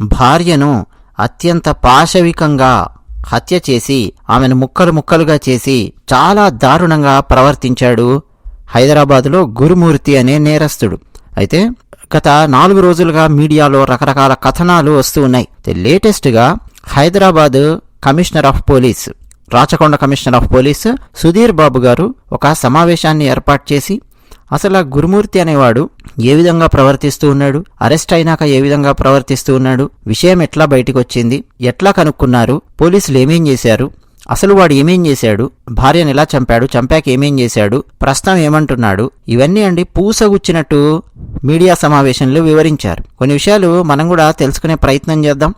భార్యను అత్యంత పాశవికంగా హత్య చేసి ఆమెను ముక్కలు ముక్కలుగా చేసి చాలా దారుణంగా ప్రవర్తించాడు హైదరాబాదులో గురుమూర్తి అనే నేరస్తుడు. అయితే గత నాలుగు రోజులుగా మీడియాలో రకరకాల కథనాలు వస్తూ ఉన్నాయి. లేటెస్ట్గా Hyderabad commissioner of police Rachakonda commissioner of police Sudheer Babu garu ఒక సమావేశాన్ని ఏర్పాటు చేసి అసలు ఆ గురుమూర్తి అనేవాడు ఏ విధంగా ప్రవర్తిస్తూ ఉన్నాడు? అరెస్ట్ అయినాక ఏ విధంగా ప్రవర్తిస్తూ ఉన్నాడు? విషయం ఎట్లా బయటికి వచ్చింది ఎట్లా కనుక్కున్నారు? పోలీసులు ఏమేం చేశారు? అసలు వాడు ఏమేం చేశాడు? భార్యను ఎలా చంపాడు? చంపాక ఏమేం చేశాడు? ప్రస్తుతం ఏమంటున్నాడు? ఇవన్నీ అండి పూసగుచ్చినట్టు మీడియా సమావేశంలో వివరించారు. కొన్ని విషయాలు మనం కూడా తెలుసుకునే ప్రయత్నం చేద్దాం.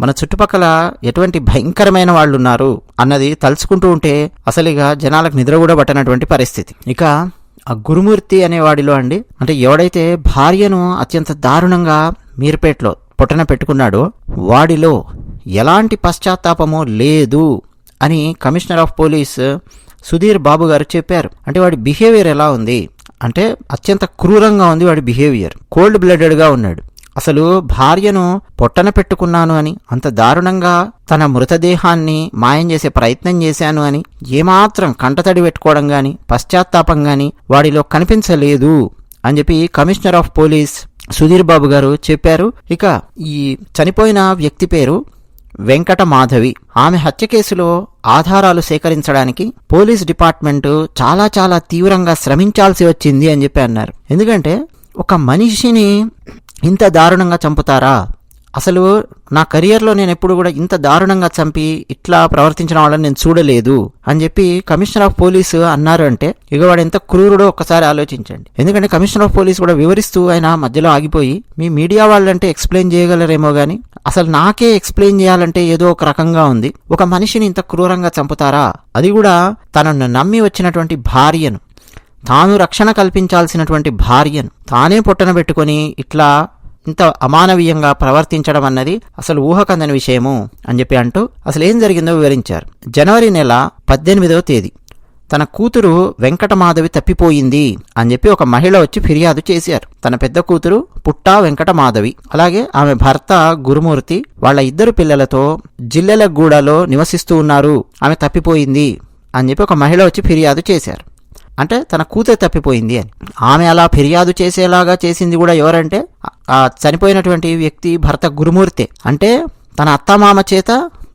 మన చుట్టుపక్కల ఎటువంటి భయంకరమైన వాళ్ళు ఉన్నారు అన్నది తలుచుకుంటూ ఉంటే అసలుగా జనాలకు నిద్ర కూడా పట్టనటువంటి పరిస్థితి. ఇక ఆ గురుమూర్తి అనేవాడిలో అండి అంటే ఎవడైతే భార్యను అత్యంత దారుణంగా మీర్పేట్లో పొట్టన పెట్టుకున్నాడో వాడిలో ఎలాంటి పశ్చాత్తాపమో లేదు అని commissioner of police Sudheer Babu garu చెప్పారు. అంటే వాడి బిహేవియర్ ఎలా ఉంది? అంటే అత్యంత క్రూరంగా ఉంది వాడి బిహేవియర్. కోల్డ్ బ్లడెడ్గా ఉన్నాడు. అసలు భార్యను పొట్టన పెట్టుకున్నాను అని అంత దారుణంగా తన మృతదేహాన్ని మాయం చేసే ప్రయత్నం చేశాను అని ఏమాత్రం కంటతడి పెట్టుకోవడం గాని పశ్చాత్తాపం గాని వాడిలో కనిపించలేదు అని చెప్పి commissioner of police Sudheer Babu garu చెప్పారు. ఇక ఈ చనిపోయిన వ్యక్తి పేరు వెంకట మాధవి. ఆమె హత్య కేసులో ఆధారాలు సేకరించడానికి పోలీస్ డిపార్ట్మెంటు చాలా చాలా తీవ్రంగా శ్రమించాల్సి వచ్చింది అని చెప్పి అన్నారు. ఎందుకంటే ఒక మనిషిని ఇంత దారుణంగా చంపుతారా? అసలు నా కెరియర్లో నేను ఎప్పుడు కూడా ఇంత దారుణంగా చంపి ఇట్లా ప్రవర్తించిన వాళ్ళని నేను చూడలేదు అని చెప్పి కమిషనర్ ఆఫ్ పోలీసు అన్నారు అంటే ఇక వాడు ఎంత క్రూరుడో ఒక్కసారి ఆలోచించండి. ఎందుకంటే కమిషనర్ ఆఫ్ పోలీస్ కూడా వివరిస్తూ ఆయన మధ్యలో ఆగిపోయి మీ మీడియా వాళ్ళంటే ఎక్స్ప్లెయిన్ చేయగలరేమో కానీ అసలు నాకే ఎక్స్ప్లెయిన్ చేయాలంటే ఏదో ఒక రకంగా ఉంది. ఒక మనిషిని ఇంత క్రూరంగా చంపుతారా? అది కూడా తనను నమ్మి వచ్చినటువంటి భార్యను. తాను రక్షణ కల్పించాల్సినటువంటి భార్యను తానే పొట్టన పెట్టుకొని ఇట్లా ఇంత అమానవీయంగా ప్రవర్తించడం అన్నది అసలు ఊహకందని విషయము అని చెప్పి అంటూ అసలు ఏం జరిగిందో వివరించారు. జనవరి నెల పద్దెనిమిదవ తేదీ. తన కూతురు వెంకటమాధవి తప్పిపోయింది అని చెప్పి ఒక మహిళ వచ్చి ఫిర్యాదు చేశారు. తన పెద్ద కూతురు పుట్టా వెంకటమాధవి. అలాగే ఆమె భర్త గురుమూర్తి వాళ్ళ ఇద్దరు పిల్లలతో జిల్లెలగూడలో నివసిస్తూ ఉన్నారు. ఆమె తప్పిపోయింది అని చెప్పి ఒక మహిళ వచ్చి ఫిర్యాదు చేశారు. అంటే తన కూతురు తప్పిపోయింది అని. ఆమె అలా ఫిర్యాదు చేసేలాగా చేసింది కూడా ఎవరంటే ఆ చనిపోయినటువంటి వ్యక్తి భర్త గురుమూర్తే. అంటే తన అత్తమామ చేత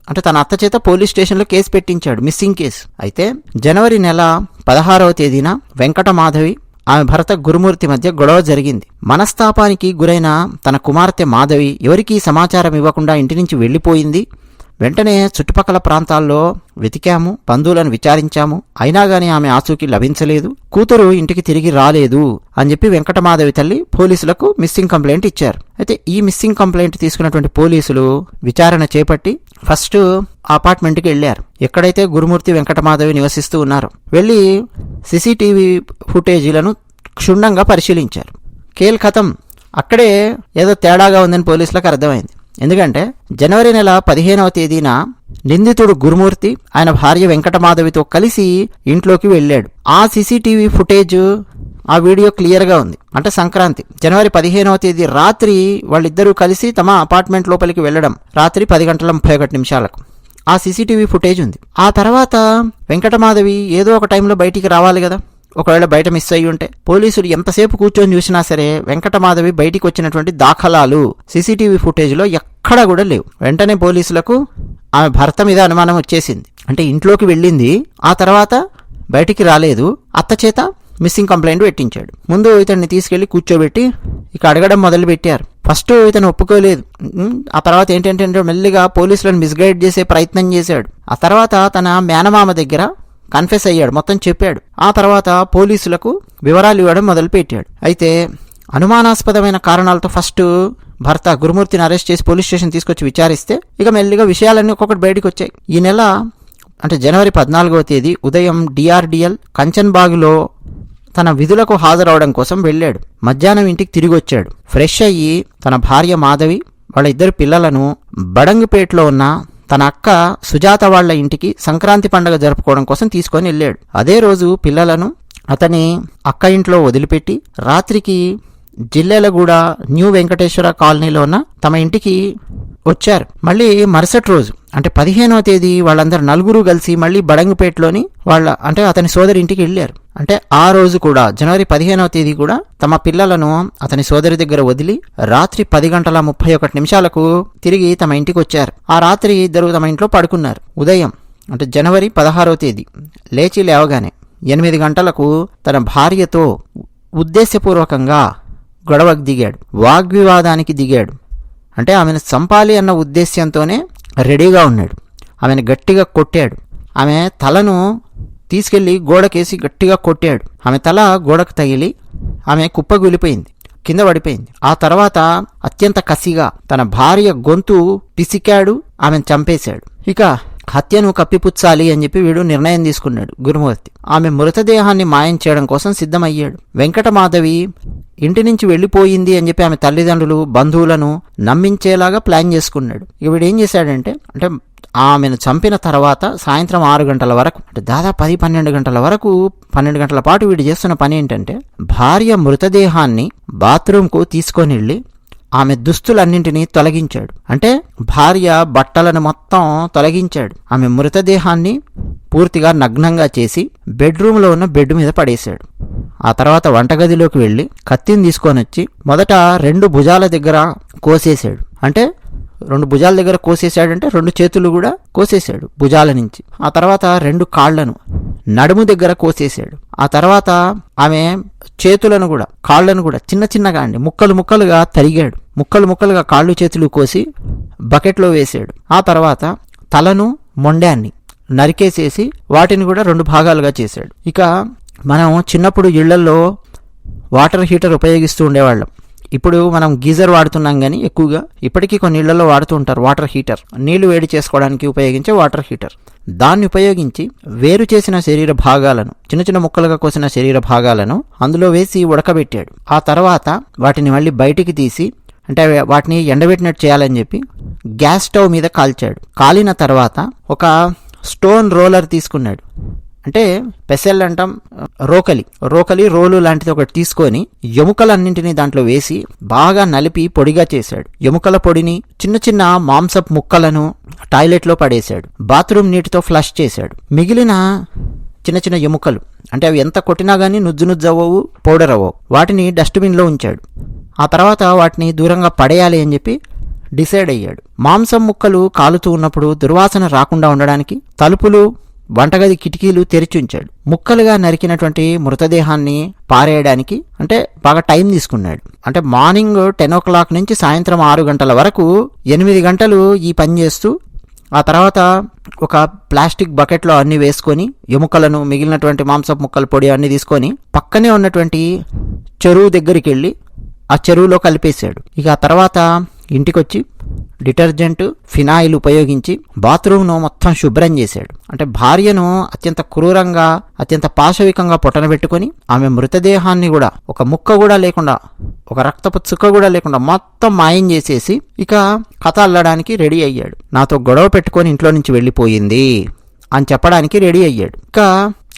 అంటే తన అత్త చేత పోలీస్ స్టేషన్లో కేసు పెట్టించాడు మిస్సింగ్ కేసు. అయితే జనవరి నెల పదహారవ తేదీన వెంకట మాధవి ఆమె భర్త గురుమూర్తి మధ్య గొడవ జరిగింది. మనస్తాపానికి గురైన తన కుమార్తె మాధవి ఎవరికీ సమాచారం ఇవ్వకుండా ఇంటి నుంచి వెళ్ళిపోయింది. వెంటనే చుట్టుపక్కల ప్రాంతాల్లో వెతికాము బంధువులను విచారించాము. అయినా గాని ఆమె ఆచూకీ లభించలేదు. కూతురు ఇంటికి తిరిగి రాలేదు అని చెప్పి వెంకటమాధవి తల్లి పోలీసులకు మిస్సింగ్ కంప్లైంట్ ఇచ్చారు. అయితే ఈ మిస్సింగ్ కంప్లైంట్ తీసుకున్నటువంటి పోలీసులు విచారణ చేపట్టి ఫస్ట్ అపార్ట్మెంట్కి వెళ్ళారు. ఎక్కడైతే గురుమూర్తి వెంకటమాధవి నివసిస్తూ ఉన్నారో వెళ్ళి సీసీటీవీ ఫుటేజీలను క్షుణ్ణంగా పరిశీలించారు. కేల్ కథం అక్కడే ఏదో తేడాగా ఉందని పోలీసులకు అర్థమైంది. ఎందుకంటే జనవరి నెల పదిహేనవ తేదీన నిందితుడు గురుమూర్తి ఆయన భార్య వెంకటమాధవితో కలిసి ఇంట్లోకి వెళ్ళాడు. ఆ సీసీటీవీ ఫుటేజ్ ఆ వీడియో క్లియర్గా ఉంది. అంటే సంక్రాంతి. జనవరి పదిహేనవ తేదీ రాత్రి వాళ్ళిద్దరూ కలిసి తమ అపార్ట్మెంట్ లోపలికి వెళ్ళడం. రాత్రి పది గంటల ముప్పై ఒకటి నిమిషాలకు. ఆ సీసీటీవీ ఫుటేజ్ ఉంది. ఆ తర్వాత వెంకటమాధవి ఏదో ఒక టైంలో బయటికి రావాలి కదా. ఒకవేళ బయట మిస్ అయ్యి ఉంటే పోలీసులు ఎంతసేపు కూర్చొని చూసినా సరే వెంకటమాధవి బయటికి వచ్చినటువంటి దాఖలాలు సీసీటీవీ ఫుటేజ్లో ఎక్కడా కూడా లేవు. వెంటనే పోలీసులకు ఆమె భర్త మీద అనుమానం వచ్చేసింది. అంటే ఇంట్లోకి వెళ్ళింది. ఆ తర్వాత బయటికి రాలేదు. అత్త చేత మిస్సింగ్ కంప్లైంట్ పెట్టించాడు. ముందు ఇతన్ని తీసుకెళ్ళి కూర్చోబెట్టి ఇక అడగడం మొదలు పెట్టారు ఫస్ట్ ఇతను ఒప్పుకోలేదు. ఆ తర్వాత ఏంటంటే మెల్లిగా పోలీసులను మిస్గైడ్ చేసే ప్రయత్నం చేశాడు. ఆ తర్వాత తన మేనమామ దగ్గర కన్ఫెస్ అయ్యాడు మొత్తం చెప్పాడు. ఆ తర్వాత పోలీసులకు వివరాలు ఇవ్వడం మొదలుపెట్టాడు. అయితే అనుమానాస్పదమైన కారణాలతో ఫస్ట్ భర్త గురుమూర్తిని అరెస్ట్ చేసి పోలీస్ స్టేషన్ తీసుకొచ్చి విచారిస్తే ఇక మెల్లిగా విషయాలన్నీ ఒక్కొక్కటి బయటకు వచ్చాయి. ఈ నెల అంటే జనవరి పద్నాలుగవ తేదీ ఉదయం డిఆర్డిఎల్ కంచన్బాగ్లో తన విధులకు హాజరవడం కోసం వెళ్ళాడు. మధ్యాహ్నం ఇంటికి తిరిగి వచ్చాడు. ఫ్రెష్ అయ్యి తన భార్య మాధవి వాళ్ళ ఇద్దరు పిల్లలను బడంగుపేటలో ఉన్న తన అక్క సుజాత వాళ్ళ ఇంటికి సంక్రాంతి పండగ జరుపుకోవడం కోసం తీసుకొని వెళ్ళాడు. అదే రోజు పిల్లలను అతని అక్క ఇంట్లో వదిలిపెట్టి రాత్రికి జిల్లెలగూడ న్యూ వెంకటేశ్వర కాలనీలో ఉన్న తమ ఇంటికి వచ్చారు. మళ్ళీ మరుసటి రోజు అంటే పదిహేనవ తేదీ వాళ్ళందరూ నలుగురు కలిసి మళ్ళీ బడంగిపేటలోని వాళ్ళ అంటే అతని సోదరి ఇంటికి వెళ్ళారు. అంటే ఆ రోజు కూడా జనవరి పదిహేనవ తేదీ కూడా తమ పిల్లలను అతని సోదరి దగ్గర వదిలి రాత్రి పది గంటల ముప్పై ఒకటి నిమిషాలకు తిరిగి తమ ఇంటికి వచ్చారు. ఆ రాత్రి ఇద్దరు తమ ఇంట్లో పడుకున్నారు. ఉదయం అంటే జనవరి పదహారవ తేదీ లేచి లేవగానే ఎనిమిది గంటలకు తన భార్యతో ఉద్దేశపూర్వకంగా గొడవకు దిగాడు. వాగ్వివాదానికి దిగాడు. అంటే ఆమెను చంపాలి అన్న ఉద్దేశ్యంతోనే రెడీగా ఉన్నాడు. ఆమెను గట్టిగా కొట్టాడు. ఆమె తలను తీసుకెళ్ళి గోడకేసి గట్టిగా కొట్టాడు. ఆమె తల గోడకు తగిలి ఆమె కుప్పగూలిపోయింది కింద పడిపోయింది. ఆ తర్వాత అత్యంత కసిగా తన భార్య గొంతు పిసికాడు ఆమెను చంపేశాడు. ఇక హత్యను కప్పిపుచ్చాలి అని చెప్పి వీడు నిర్ణయం తీసుకున్నాడు గురుమూర్తి. ఆమె మృతదేహాన్ని మాయం చేయడం కోసం సిద్ధమయ్యాడు. వెంకటమాధవి ఇంటి నుంచి వెళ్ళిపోయింది అని చెప్పి ఆమె తల్లిదండ్రులు బంధువులను నమ్మించేలాగా ప్లాన్ చేసుకున్నాడు. ఇక ఏం చేశాడంటే అంటే ఆమెను చంపిన తర్వాత సాయంత్రం ఆరు గంటల వరకు అంటే దాదాపు పది పన్నెండు గంటల వరకు పన్నెండు గంటల పాటు వీడు చేస్తున్న పని ఏంటంటే భార్య మృతదేహాన్ని బాత్రూంకు తీసుకొని వెళ్ళి ఆమె దుస్తులన్నింటినీ తొలగించాడు. అంటే భార్య బట్టలను మొత్తం తొలగించాడు. ఆమె మృతదేహాన్ని పూర్తిగా నగ్నంగా చేసి బెడ్రూమ్లో ఉన్న బెడ్ మీద పడేశాడు. ఆ తర్వాత వంటగదిలోకి వెళ్ళి కత్తిని తీసుకొని వచ్చి మొదట రెండు భుజాల దగ్గర కోసేశాడు. అంటే రెండు భుజాల దగ్గర కోసేశాడంటే రెండు చేతులు కూడా కోసేశాడు భుజాల నుంచి. ఆ తర్వాత రెండు కాళ్ళను నడుము దగ్గర కోసేశాడు. ఆ తర్వాత ఆమె చేతులను కూడా కాళ్ళను కూడా చిన్న చిన్నగా అండి. ముక్కలు ముక్కలుగా తరిగాడు. ముక్కలు ముక్కలుగా కాళ్ళు చేతులు కోసి బకెట్లో వేసాడు. ఆ తర్వాత తలను మొండాన్ని నరికేసేసి వాటిని కూడా రెండు భాగాలుగా చేశాడు. ఇక మనం చిన్నప్పుడు ఇళ్ళలో వాటర్ హీటర్ ఉపయోగిస్తూ ఉండేవాళ్ళం. ఇప్పుడు మనం గీజర్ వాడుతున్నాం కానీ ఎక్కువగా ఇప్పటికీ కొన్ని ఇళ్ళలో వాడుతూ ఉంటారు వాటర్ హీటర్. నీళ్ళు వేడి చేసుకోవడానికి ఉపయోగించే వాటర్ హీటర్. దాన్ని ఉపయోగించి వేరు చేసిన శరీర భాగాలను చిన్న చిన్న ముక్కలుగా కోసిన శరీర భాగాలను అందులో వేసి ఉడకబెట్టాడు. ఆ తర్వాత వాటిని మళ్ళీ బయటికి తీసి అంటే వాటిని ఎండబెట్టినట్టు చేయాలని చెప్పి గ్యాస్ స్టవ్ మీద కాల్చాడు. కాలిన తర్వాత ఒక స్టోన్ రోలర్ తీసుకున్నాడు. అంటే పెసెల్ అంటాం రోకలి. రోకలి రోలు లాంటిది ఒకటి తీసుకొని ఎముకలన్నింటినీ దాంట్లో వేసి బాగా నలిపి పొడిగా చేశాడు. ఎముకల పొడిని చిన్న చిన్న మాంసపు ముక్కలను టాయిలెట్లో పడేశాడు. బాత్రూమ్ నీటితో ఫ్లష్ చేశాడు. మిగిలిన చిన్న చిన్న ఎముకలు అంటే అవి ఎంత కొట్టినా కానీ నుజ్జు నుజ్జు అవ్వవు పౌడర్ అవ్వవు. వాటిని డస్ట్బిన్లో ఉంచాడు. ఆ తర్వాత వాటిని దూరంగా పడేయాలి అని చెప్పి డిసైడ్ అయ్యాడు. మాంసం ముక్కలు కాలుతూ ఉన్నప్పుడు దుర్వాసన రాకుండా ఉండడానికి తలుపులు వంటగది కిటికీలు తెరిచి ఉంచాడు. ముక్కలుగా నరికినటువంటి మృతదేహాన్ని పారేయడానికి అంటే బాగా టైం తీసుకున్నాడు. అంటే మార్నింగ్ టెన్ ఓ క్లాక్ నుంచి సాయంత్రం ఆరు గంటల వరకు ఎనిమిది గంటలు ఈ పని చేస్తూ ఆ తర్వాత ఒక ప్లాస్టిక్ బకెట్లో అన్ని వేసుకొని ఎముకలను మిగిలినటువంటి మాంసపు ముక్కల పొడి అన్ని తీసుకొని పక్కనే ఉన్నటువంటి చెరువు దగ్గరికి వెళ్ళి ఆ చెరువులో కలిపేశాడు. ఇక ఆ తర్వాత ఇంటికొచ్చి డిటర్జెంట్ ఫినాయిల్ ఉపయోగించి బాత్రూమ్ను మొత్తం శుభ్రం చేశాడు. అంటే భార్యను అత్యంత క్రూరంగా అత్యంత పాశవికంగా పొట్టనబెట్టుకొని ఆమె మృతదేహాన్ని కూడా ఒక ముక్క కూడా లేకుండా ఒక రక్తపు చుక్క కూడా లేకుండా మొత్తం మాయం చేసేసి ఇక కథ అల్లడానికి రెడీ అయ్యాడు. నాతో గొడవ పెట్టుకొని ఇంట్లో నుంచి వెళ్ళిపోయింది అని చెప్పడానికి రెడీ అయ్యాడు. ఇక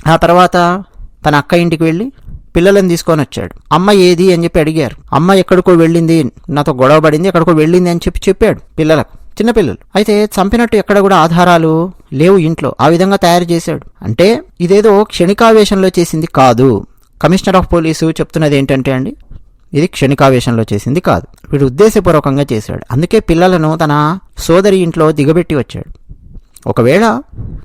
ఆ తర్వాత తన అక్క ఇంటికి వెళ్ళి పిల్లలను తీసుకొని వచ్చాడు. అమ్మ ఏది అని చెప్పి అడిగారు. అమ్మ ఎక్కడికో వెళ్ళింది నాతో గొడవ పడింది ఎక్కడికో వెళ్ళింది అని చెప్పి చెప్పాడు పిల్లలకు. చిన్నపిల్లలు అయితే చంపినట్టు ఎక్కడ కూడా ఆధారాలు లేవు ఇంట్లో. ఆ విధంగా తయారు చేశాడు. అంటే ఇదేదో క్షణికావేశంలో చేసింది కాదు. కమిషనర్ ఆఫ్ పోలీసు చెప్తున్నది ఏంటంటే అండి ఇది క్షణికావేశంలో చేసింది కాదు. వీడు ఉద్దేశపూర్వకంగా చేశాడు. అందుకే పిల్లలను తన సోదరి ఇంట్లో దిగబెట్టి వచ్చాడు. ఒకవేళ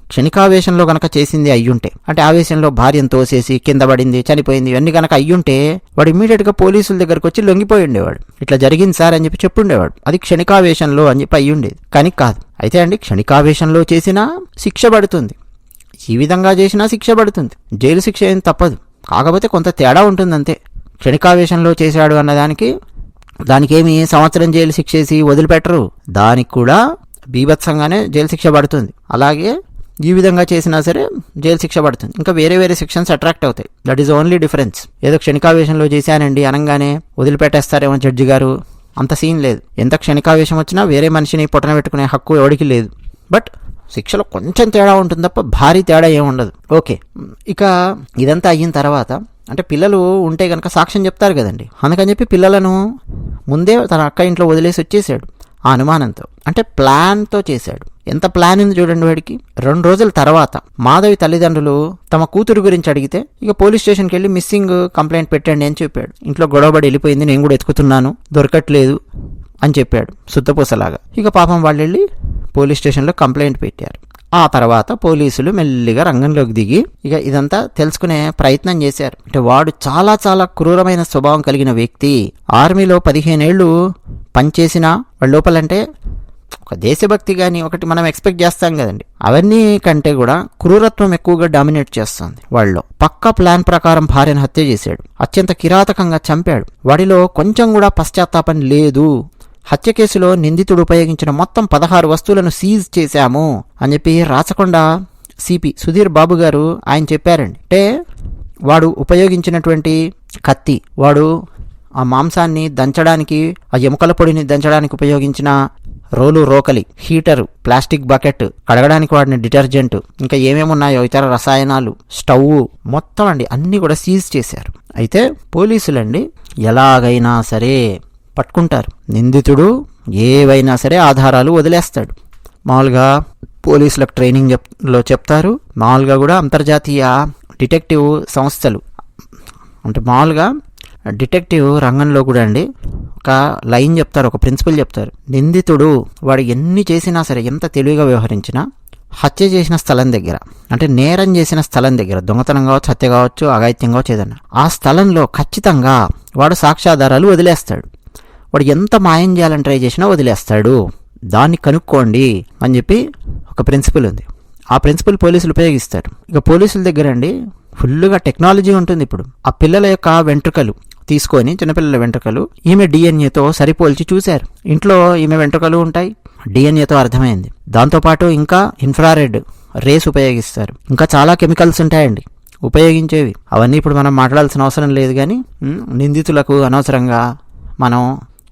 క్షణికావేశంలో గనక చేసింది అయ్యుంటే అంటే ఆవేశంలో భార్యను తోసేసి కింద పడింది చనిపోయింది ఇవన్నీ గనక అయ్యుంటే వాడు ఇమ్మీడియట్గా పోలీసుల దగ్గరకు వచ్చి లొంగిపోయి ఉండేవాడు. ఇట్లా జరిగింది సార్ అని చెప్పి చెప్పుండేవాడు. అది క్షణికావేశంలో అని చెప్పి అయ్యుండేది. కానీ కాదు. అయితే అండి క్షణికావేశంలో చేసినా శిక్ష పడుతుంది. ఈ విధంగా చేసినా శిక్ష పడుతుంది. జైలు శిక్ష ఏం తప్పదు. కాకపోతే కొంత తేడా ఉంటుంది అంతే క్షణికావేశంలో చేశాడు అన్నదానికి దానికేమి సంవత్సరం జైలు శిక్ష వేసి వదిలిపెట్టరు. దానికి కూడా బీభత్సంగానే జైలు శిక్ష పడుతుంది. అలాగే ఈ విధంగా చేసినా సరే జైలు శిక్ష పడుతుంది. ఇంకా వేరే వేరే సెక్షన్స్ అట్రాక్ట్ అవుతాయి. దట్ ఈస్ ఓన్లీ డిఫరెన్స్ ఏదో క్షణికావేశంలో చేశానండి అనగానే వదిలిపెట్టేస్తారేమో జడ్జి గారు. అంత సీన్ లేదు. ఎంత క్షణికావేశం వచ్చినా వేరే మనిషిని పొట్టన పెట్టుకునే హక్కు ఎవడికి లేదు. బట్ శిక్షలో కొంచెం తేడా ఉంటుంది తప్ప భారీ తేడా ఏముండదు ఓకే ఇక ఇదంతా అయిన తర్వాత అంటే పిల్లలు ఉంటే కనుక సాక్ష్యం చెప్తారు కదండి. అందుకని చెప్పి పిల్లలను ముందే తన అక్క ఇంట్లో వదిలేసి వచ్చేసాడు. ఆ అనుమానంతో. అంటే ప్లాన్తో చేశాడు. ఎంత ప్లాన్ ఉంది చూడండి వాడికి. రెండు రోజుల తర్వాత మాధవి తల్లిదండ్రులు తమ కూతురు గురించి అడిగితే ఇక పోలీస్ స్టేషన్కి వెళ్ళి మిస్సింగ్ కంప్లైంట్ పెట్టండి అని చెప్పాడు. ఇంట్లో గొడవబడి వెళ్ళిపోయింది నేను కూడా ఎత్తుకుతున్నాను దొరకట్లేదు అని చెప్పాడు. శుద్ధపూసలాగా ఇక పాపం వాళ్ళు వెళ్ళి పోలీస్ స్టేషన్లో కంప్లైంట్ పెట్టారు. ఆ తర్వాత పోలీసులు మెల్లిగా రంగంలోకి దిగి ఇక ఇదంతా తెలుసుకునే ప్రయత్నం చేశారు. అంటే వాడు చాలా చాలా క్రూరమైన స్వభావం కలిగిన వ్యక్తి. ఆర్మీలో పదిహేనేళ్ళు పనిచేసినా వాళ్ళ లోపలంటే ఒక దేశభక్తి కానీ ఒకటి మనం ఎక్స్పెక్ట్ చేస్తాం కదండి. అవన్నీ కంటే కూడా క్రూరత్వం ఎక్కువగా డామినేట్ చేస్తుంది వాళ్ళలో పక్క ప్లాన్ ప్రకారం భార్యను హత్య చేశాడు. అత్యంత కిరాతకంగా చంపాడు. వాడిలో కొంచెం కూడా పశ్చాత్తాపం లేదు. హత్య కేసులో నిందితుడు ఉపయోగించిన మొత్తం పదహారు వస్తువులను సీజ్ చేశాము అని చెప్పి రాచకొండ సిపి సుధీర్ బాబు గారు ఆయన చెప్పారండి. అంటే వాడు ఉపయోగించినటువంటి కత్తి వాడు ఆ మాంసాన్ని దంచడానికి ఆ ఎముకల పొడిని దంచడానికి ఉపయోగించిన రోలు రోకలి హీటరు ప్లాస్టిక్ బకెట్ కడగడానికి వాడిన డిటర్జెంట్ ఇంకా ఏమేమి ఉన్నాయో ఇతర రసాయనాలు స్టవ్ మొత్తం అండి అన్నీ కూడా సీజ్ చేశారు. అయితే పోలీసులండి ఎలాగైనా సరే పట్టుకుంటారు. నిందితుడు ఏవైనా సరే ఆధారాలు వదిలేస్తాడు. మామూలుగా పోలీసులకు ట్రైనింగ్ చెప్లో చెప్తారు. మామూలుగా కూడా అంతర్జాతీయ డిటెక్టివ్ సంస్థలు. అంటే మామూలుగా డిటెక్టివ్ రంగంలో కూడా అండి ఒక లైన్ చెప్తారు ఒక ప్రిన్సిపల్ చెప్తారు. నిందితుడు వాడు ఎన్ని చేసినా సరే ఎంత తెలివిగా వ్యవహరించినా హత్య చేసిన స్థలం దగ్గర అంటే నేరం చేసిన స్థలం దగ్గర దొంగతనం కావచ్చు హత్య కావచ్చు అఘాయిత్యం కావచ్చు ఏదన్నా ఆ స్థలంలో ఖచ్చితంగా వాడు సాక్ష్యాధారాలు వదిలేస్తాడు. వాడు ఎంత మాయం చేయాలని ట్రై చేసినా వదిలేస్తాడు. దాన్ని కనుక్కోండి అని చెప్పి ఒక ప్రిన్సిపల్ ఉంది. ఆ ప్రిన్సిపల్ పోలీసులు ఉపయోగిస్తారు. ఇక పోలీసుల దగ్గర అండి ఫుల్గా టెక్నాలజీ ఉంటుంది ఇప్పుడు. ఆ పిల్లల యొక్క వెంట్రుకలు తీసుకొని చిన్నపిల్లల వెంట్రుకలు ఈమె డిఎన్ఏతో సరిపోల్చి చూశారు. ఇంట్లో ఈమె వెంట్రుకలు ఉంటాయి. డిఎన్ఏతో అర్థమైంది. దాంతోపాటు ఇంకా ఇన్ఫ్రారెడ్ రేస్ ఉపయోగిస్తారు. ఇంకా చాలా కెమికల్స్ ఉంటాయండి ఉపయోగించేవి. అవన్నీ ఇప్పుడు మనం మాట్లాడాల్సిన అవసరం లేదు కానీ నిందితులకు అనవసరంగా మనం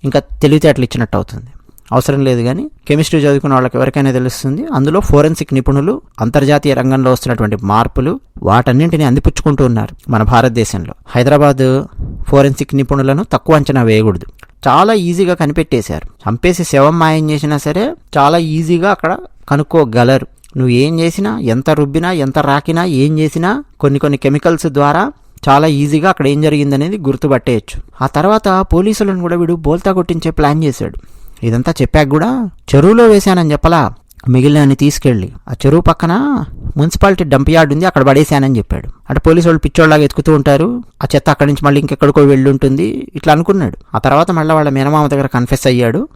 ఇంకా తెలివితేటలు ఇచ్చినట్టు అవుతుంది. అవసరం లేదు కానీ కెమిస్ట్రీ చదువుకున్న వాళ్ళకి ఎవరికైనా తెలుస్తుంది. అందులో ఫోరెన్సిక్ నిపుణులు అంతర్జాతీయ రంగంలో వస్తున్నటువంటి మార్పులు వాటన్నింటిని అందిపుచ్చుకుంటూ ఉన్నారు మన భారతదేశంలో. హైదరాబాద్ ఫోరెన్సిక్ నిపుణులను తక్కువ అంచనా వేయకూడదు. చాలా ఈజీగా కనిపెట్టేశారు. చంపేసి శవం మాయం చేసినా సరే చాలా ఈజీగా అక్కడ కనుక్కోగలరు. నువ్వు ఏం చేసినా ఎంత రుబ్బినా ఎంత రాకినా ఏం చేసినా కొన్ని కొన్ని కెమికల్స్ ద్వారా చాలా ఈజీగా అక్కడ ఏం జరిగిందనేది గుర్తుపట్టేయచ్చు. ఆ తర్వాత పోలీసులను కూడా వీడు బోల్తా కొట్టించే ప్లాన్ చేశాడు. ఇదంతా చెప్పాక కూడా చెరువులో వేశానని చెప్పలా మిగిలినని తీసుకెళ్ళి. ఆ చెరువు పక్కన మున్సిపాలిటీ డంప్ యార్డ్ ఉంది అక్కడ పడేశానని చెప్పాడు. అంటే పోలీసు వాళ్ళు పిచ్చోళ్ళగా ఎత్తుకుతూ ఉంటారు ఆ చెత్త అక్కడి నుంచి మళ్ళీ ఇంకెక్కడికో వెళ్ళి ఉంటుంది ఇట్లా అనుకున్నాడు. ఆ తర్వాత మళ్ళీ వాళ్ళ మేనమామ దగ్గర కన్ఫెస్ అయ్యాడు.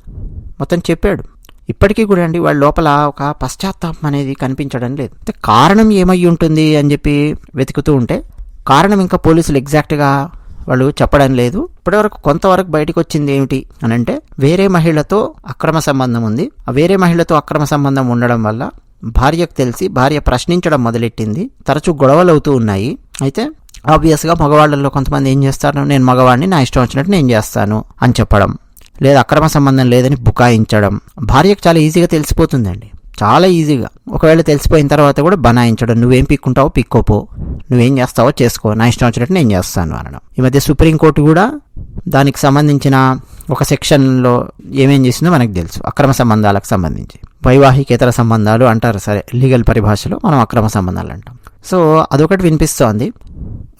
మొత్తం చెప్పాడు. ఇప్పటికీ కూడా అండి వాళ్ళ లోపల ఒక పశ్చాత్తాపం అనేది కనిపించడం లేదు. అంటే కారణం ఏమై ఉంటుంది అని చెప్పి వెతుకుతూ ఉంటే కారణం ఇంకా పోలీసులు ఎగ్జాక్ట్గా వాళ్ళు చెప్పడం లేదు. ఇప్పటివరకు కొంతవరకు బయటకు వచ్చింది ఏమిటి అని అంటే వేరే మహిళతో అక్రమ సంబంధం ఉంది. ఆ వేరే మహిళతో అక్రమ సంబంధం ఉండడం వల్ల భార్యకు తెలిసి భార్య ప్రశ్నించడం మొదలెట్టింది. తరచూ గొడవలు అవుతూ ఉన్నాయి. అయితే ఆబ్వియస్గా మగవాళ్ళల్లో కొంతమంది ఏం చేస్తారు? నేను మగవాడిని నా ఇష్టం వచ్చినట్టు నేను చేస్తాను అని చెప్పడం. లేదా అక్రమ సంబంధం లేదని బుకాయించడం. భార్యకు చాలా ఈజీగా తెలిసిపోతుందండి. చాలా ఈజీగా. ఒకవేళ తెలిసిపోయిన తర్వాత కూడా బనాయించడం నువ్వేం పిక్కుంటావో పిక్కోపో. నువ్వేం చేస్తావో చేసుకో. నా ఇష్టం వచ్చినట్టు నేను చేస్తాను అనడం. ఈ మధ్య సుప్రీంకోర్టు కూడా దానికి సంబంధించిన ఒక సెక్షన్లో ఏమేం చేసిందో మనకు తెలుసు. అక్రమ సంబంధాలకు సంబంధించి. వైవాహికేతర సంబంధాలు అంటారు. సరే లీగల్ పరిభాషలో మనం అక్రమ సంబంధాలు అంటాం. సో అదొకటి వినిపిస్తోంది.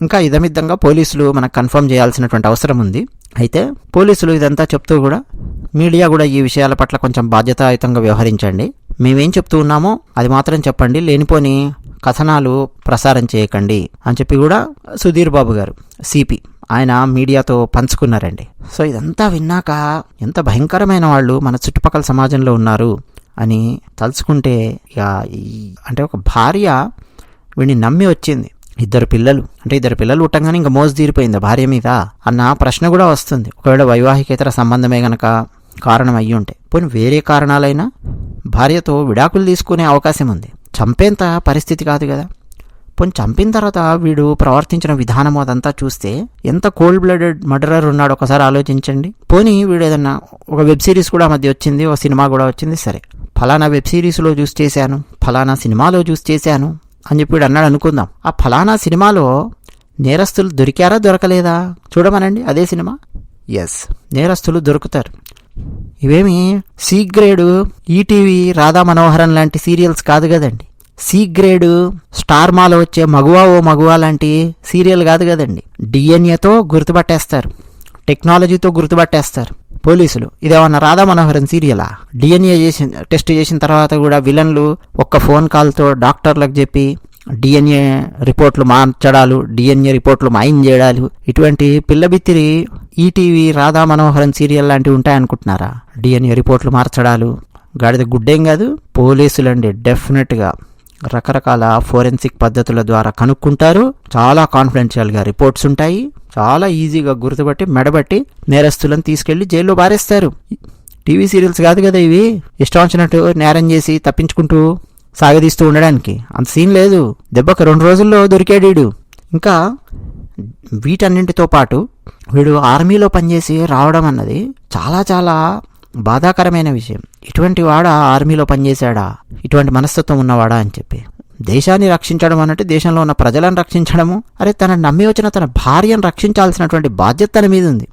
ఇంకా ఇదమిద్దంగా పోలీసులు మనకు కన్ఫర్మ్ చేయాల్సినటువంటి అవసరం ఉంది. అయితే పోలీసులు ఇదంతా చెప్తూ కూడా మీడియా కూడా ఈ విషయాల పట్ల కొంచెం బాధ్యతాయుతంగా వ్యవహరించండి. మేమేం చెప్తూ ఉన్నామో అది మాత్రం చెప్పండి. లేనిపోని కథనాలు ప్రసారం చేయకండి అని చెప్పి కూడా సుధీర్ బాబు గారు సిపి ఆయన మీడియాతో పంచుకున్నారండి. సో ఇదంతా విన్నాక ఎంత భయంకరమైన వాళ్ళు మన చుట్టుపక్కల సమాజంలో ఉన్నారు అని తలుచుకుంటే ఇక ఈ- అంటే ఒక భార్య వీడిని నమ్మి వచ్చింది. ఇద్దరు పిల్లలు అంటే ఇద్దరు పిల్లలు ఉట్టంగానే ఇంకా మోజు తీరిపోయింది భార్య మీద అన్న ప్రశ్న కూడా వస్తుంది. ఒకవేళ వైవాహికేతర సంబంధమే గనక కారణం అయ్యి ఉంటే పోనీ వేరే కారణాలైనా భార్యతో విడాకులు తీసుకునే అవకాశం ఉంది. చంపేంత పరిస్థితి కాదు కదా. పోనీ చంపిన తర్వాత వీడు ప్రవర్తించిన విధానం అదంతా చూస్తే ఎంత కోల్డ్ బ్లడెడ్ మర్డరర్ ఉన్నాడు ఒకసారి ఆలోచించండి. పోనీ వీడు ఏదన్నా ఒక వెబ్ సిరీస్ కూడా మధ్య వచ్చింది ఒక సినిమా కూడా వచ్చింది సరే. ఫలానా వెబ్ సిరీస్లో చూసి చేశాను ఫలానా సినిమాలో చూసి చేశాను అని చెప్పి వీడు అన్నాడు అనుకుందాం. ఆ ఫలానా సినిమాలో నేరస్తులు దొరికారా దొరకలేదా? చూడమనండి అదే సినిమా? ఎస్ నేరస్తులు దొరుకుతారు. ఇవేమి C grade ETV Radha Manoharan లాంటి సీరియల్స్ కాదు కదండి. సి గ్రేడు స్టార్ మాలో వచ్చే మగువా ఓ మగువా లాంటి సీరియల్ కాదు కదండి. డిఎన్ఏతో గుర్తుపట్టేస్తారు. టెక్నాలజీతో గుర్తుపట్టేస్తారు పోలీసులు. ఇదేమన్నా రాధా మనోహరన్ సీరియలా? డిఎన్ఏ చేసిన టెస్ట్ చేసిన తర్వాత కూడా విలన్లు ఒక్క ఫోన్ కాల్తో డాక్టర్లకు చెప్పి డిఎన్ఏ రిపోర్ట్లు మార్చడాలు డిఎన్ఏ రిపోర్ట్లు మాయం చేయడాలు ఇటువంటి పిల్లబిత్తిరి ఈటీవీ రాధా మనోహరన్ సీరియల్ లాంటివి ఉంటాయనుకుంటున్నారా? డిఎన్ఏ రిపోర్ట్లు మార్చడాలు. గాడిద గుడ్డేం కాదు పోలీసులండి డెఫినెట్గా. రకరకాల ఫోరెన్సిక్ పద్ధతుల ద్వారా కనుక్కుంటారు. చాలా కాన్ఫిడెన్షియల్గా రిపోర్ట్స్ ఉంటాయి. చాలా ఈజీగా గుర్తుపట్టి మెడబట్టి నేరస్తులను తీసుకెళ్ళి జైల్లో బారేస్తారు టీవీ సీరియల్స్ కాదు కదా ఇవి. ఇష్టం వచ్చినట్టు నేరం చేసి తప్పించుకుంటూ సాగదీస్తూ ఉండడానికి. అంత సీన్ లేదు. దెబ్బకి రెండు రోజుల్లో దొరికాడు వీడు. ఇంకా వీటన్నింటితో పాటు వీడు ఆర్మీలో పనిచేసి రావడం అన్నది చాలా చాలా బాధాకరమైన విషయం. ఇటువంటి వాడా ఆర్మీలో పనిచేశాడా? ఇటువంటి మనస్తత్వం ఉన్నవాడా అని చెప్పి. దేశాన్ని రక్షించడం అన్నట్టు దేశంలో ఉన్న ప్రజలను రక్షించడము అరే తన నమ్మి వచ్చిన తన భార్యను రక్షించాల్సినటువంటి బాధ్యత తన మీద ఉంది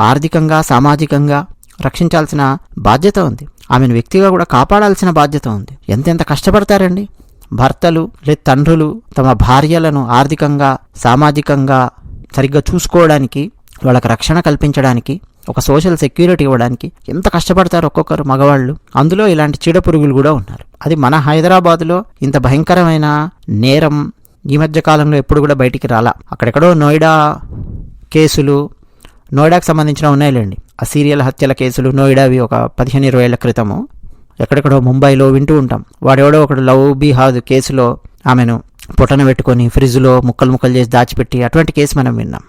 ఆర్థికంగా సామాజికంగా రక్షించాల్సిన బాధ్యత ఉంది. ఆమెను వ్యక్తిగా కూడా కాపాడాల్సిన బాధ్యత ఉంది. ఎంతెంత కష్టపడతారండి? భర్తలు లేదా తండ్రులు తమ భార్యలను ఆర్థికంగా సామాజికంగా సరిగ్గా చూసుకోవడానికి వాళ్ళకి రక్షణ కల్పించడానికి ఒక సోషల్ సెక్యూరిటీ ఇవ్వడానికి ఎంత కష్టపడతారు ఒక్కొక్కరు మగవాళ్ళు? అందులో ఇలాంటి చీడ పురుగులు కూడా ఉన్నారు. అది మన హైదరాబాదులో ఇంత భయంకరమైన నేరం ఈ మధ్య కాలంలో ఎప్పుడు కూడా బయటికి రాలా. అక్కడెక్కడో నోయిడా కేసులు నోయిడాకు సంబంధించిన ఉన్నాయిలేండి. ఆ సీరియల్ హత్యల కేసులు నోయిడావి ఒక పదిహేను ఇరవై ఏళ్ళ క్రితము. ఎక్కడెక్కడో ముంబైలో వింటూ ఉంటాం. వాడెవడో ఒకడు లవ్ బీహాద్ కేసులో ఆమెను పొట్టన పెట్టుకొని ఫ్రిడ్జ్లో ముక్కలు ముక్కలు చేసి దాచిపెట్టి అటువంటి కేసు మనం విన్నాం.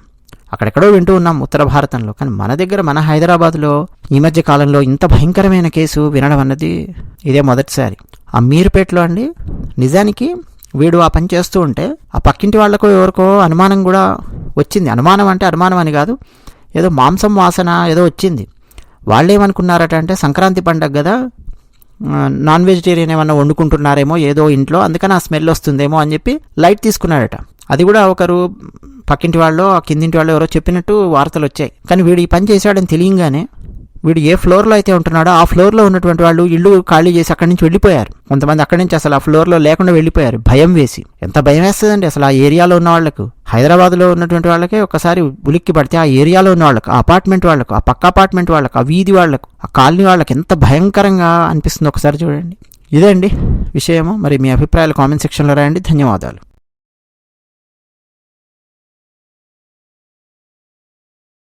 అక్కడెక్కడో వింటూ ఉన్నాం ఉత్తర భారతంలో. కానీ మన దగ్గర మన హైదరాబాద్లో ఈ మధ్య కాలంలో ఇంత భయంకరమైన కేసు వినడం అన్నది ఇదే మొదటిసారి. ఆ మీరుపేటలో అండి నిజానికి వీడు ఆ పని చేస్తూ ఉంటే ఆ పక్కింటి వాళ్ళకో ఎవరికో అనుమానం కూడా వచ్చింది. అనుమానం అంటే అనుమానం అని కాదు. ఏదో మాంసం వాసన ఏదో వచ్చింది. వాళ్ళేమనుకున్నారట అంటే సంక్రాంతి పండగ కదా నాన్ వెజిటేరియన్ ఏమన్నా వండుకుంటున్నారేమో ఏదో ఇంట్లో అందుకని ఆ స్మెల్ వస్తుందేమో అని చెప్పి లైట్ తీసుకున్నాడట అది కూడా ఒకరు పక్కింటి వాళ్ళు ఆ కిందింటి వాళ్ళు ఎవరో చెప్పినట్టు వార్తలు వచ్చాయి కానీ వీడు ఈ పని చేశాడని తెలియంగానే వీడు ఏ ఫ్లోర్లో అయితే ఉంటున్నాడో ఆ ఫ్లోర్లో ఉన్నటువంటి వాళ్ళు ఇల్లు ఖాళీ చేసి అక్కడి నుంచి వెళ్ళిపోయారు. కొంతమంది అక్కడి నుంచి అసలు ఆ ఫ్లోర్లో లేకుండా వెళ్ళిపోయారు. భయం వేసి. ఎంత భయం వేస్తుందండి అసలు ఆ ఏరియాలో ఉన్న వాళ్ళకు. హైదరాబాద్లో ఉన్నటువంటి వాళ్ళకే ఒకసారి ఉలిక్కి పడితే ఆ ఏరియాలో ఉన్న వాళ్ళకు ఆ అపార్ట్మెంట్ వాళ్ళకు ఆ పక్క అపార్ట్మెంట్ వాళ్ళకు ఆ వీధి వాళ్ళకు ఆ కాలనీ వాళ్ళకి ఎంత భయంకరంగా అనిపిస్తుంది ఒకసారి చూడండి. ఇదే అండి విషయము. మరి మీ అభిప్రాయాలు కామెంట్ సెక్షన్లో రాయండి. ధన్యవాదాలు.